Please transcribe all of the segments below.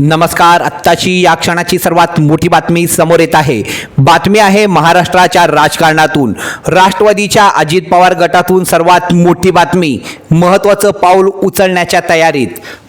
नमस्कार. आत्ताची या क्षणाची सर्वात मोठी बातमी समोर येत आहे. बातमी आहे महाराष्ट्राच्या राजकारणातून. राष्ट्रवादीच्या अजित पवार गटातून सर्वात मोठी बातमी. महत्त्वाचं पाऊल उचलण्याच्या तयारीत.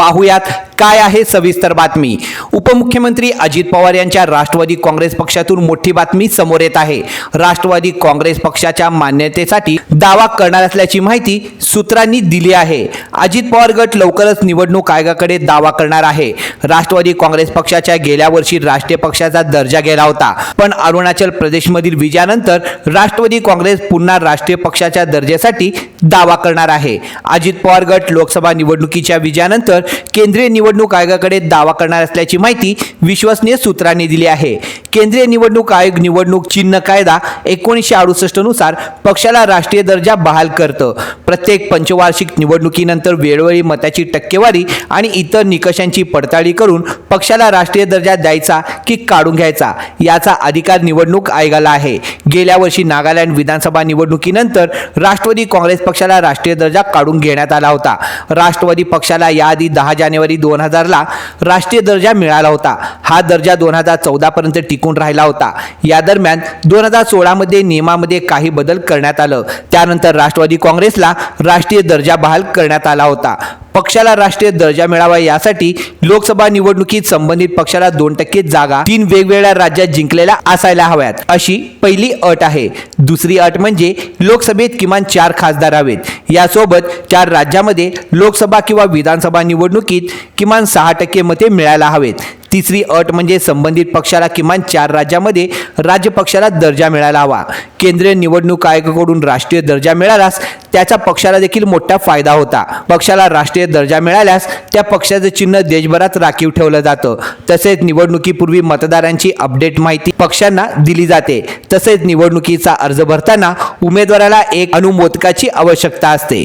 पाहुयात काय आहे सविस्तर बातमी. उपमुख्यमंत्री अजित पवार यांच्या राष्ट्रवादी काँग्रेस पक्षातून मोठी बातमी समोर येत आहे. राष्ट्रवादी काँग्रेस पक्षाच्या मान्यतेसाठी दावा करणार असल्याची माहिती सूत्रांनी दिली आहे. अजित पवार गट लवकरच निवडणूक आयोगाकडे दावा करणार आहे. राष्ट्रवादी काँग्रेस पक्षाच्या गेल्या वर्षी राष्ट्रीय पक्षाचा दर्जा गेला होता. पण अरुणाचल प्रदेशमधील विजयानंतर राष्ट्रवादी काँग्रेस पुन्हा राष्ट्रीय पक्षाच्या दर्जेसाठी दावा करणार आहे. अजित पवार गट लोकसभा निवडणुकीच्या विजयानंतर केंद्रीय निवडणूक आयोगाकडे दावा करणार असल्याची माहिती विश्वसनीय सूत्रांनी दिली आहे. केंद्रीय निवडणूक आयोग निवडणूक चिन्ह कायदा एकोणीसशे अडुसष्टनुसार पक्षाला राष्ट्रीय दर्जा बहाल करतं. प्रत्येक पंचवार्षिक निवडणुकीनंतर वेळोवेळी मताची टक्केवारी आणि इतर निकषांची पडताळणी करून पक्षाला राष्ट्रीय दर्जा द्यायचा की काढून घ्यायचा याचा अधिकार निवडणूक आयोगाला आहे. गेल्या वर्षी नागालँड विधानसभा निवडणुकीनंतर राष्ट्रवादी काँग्रेस पक्षाला राष्ट्रीय दर्जा काढून घेण्यात आला होता. राष्ट्रवादी पक्षाला याआधी दहा जानेवारी दोन हजारला राष्ट्रीय दर्जा मिळाला होता. हा दर्जा दोन हजार चौदापर्यंत टिकून राहिला होता. या दरम्यान दोन हजार सोळामध्ये नियमामध्ये काही बदल करण्यात आलं. त्यानंतर राष्ट्रवादी काँग्रेसला राष्ट्रीय दर्जा बहाल करण्यात आला होता. पक्षाला राष्ट्रीय दर्जा मिळावा यासाठी लोकसभा निवडणुकीत संबंधित पक्षाला दोन टक्के जागा तीन वेगवेगळ्या राज्यात जिंकलेल्या असायला हव्यात. अशी पहिली अट आहे. दुसरी अट म्हणजे लोकसभेत किमान चार खासदार हवेत. यासोबत चार राज्यामध्ये लोकसभा किंवा विधानसभा निवडणुकीत किमान सहा टक्के मते मिळायला हवेत. तिसरी अट म्हणजे संबंधित पक्षाला किमान चार राज्यामध्ये राज्य पक्षाला दर्जा मिळायला हवा. केंद्रीय निवडणूक आयोगाकडून राष्ट्रीय दर्जा मिळाल्यास त्याचा पक्षाला देखील मोठा फायदा होता. पक्षाला राष्ट्रीय दर्जा मिळाल्यास त्या पक्षाचं चिन्ह देशभरात राखीव ठेवलं जातं. तसेच निवडणुकीपूर्वी मतदारांची अपडेट माहिती पक्षांना दिली जाते. तसेच निवडणुकीचा अर्ज भरताना उमेदवाराला एक अनुमोदकाची आवश्यकता असते.